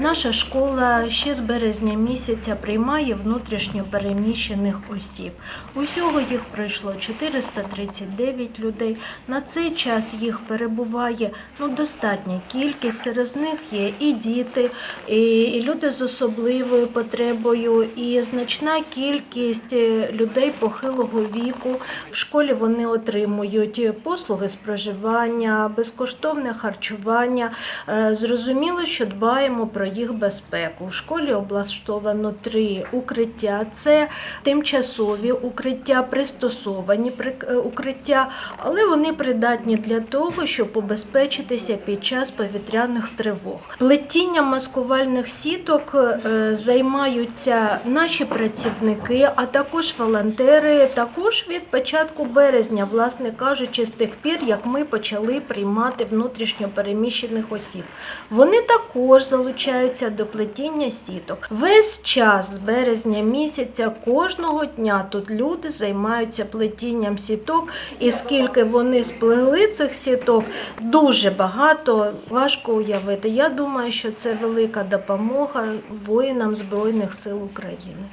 Наша школа ще з березня місяця приймає внутрішньо переміщених осіб. Усього їх пройшло 439 людей. На цей час їх перебуває ну, достатня кількість. Серед них є і діти, і, люди з особливою потребою, і значна кількість е, людей похилого віку. В школі вони отримують послуги з проживання, безкоштовне харчування. Е, Зрозуміло, що дбаємо про їх безпеку. В школі облаштовано три укриття. Це тимчасові укриття, пристосовані е, укриття, але вони придатні для того, щоб убезпечитися під час повітряних тривог. Плетінням маскувальних сіток е, займаються наші працівники, а також волонтери. Також від початку березня, власне кажучи, з тих пір, як ми почали приймати внутрішньо переміщених осіб. Вони також залучаються до плетіння сіток. Весь час з березня місяця кожного дня тут люди займаються плетінням сіток, і скільки вони сплели цих сіток, дуже багато важко уявити. Я думаю, що це велика допомога воїнам Збройних сил України.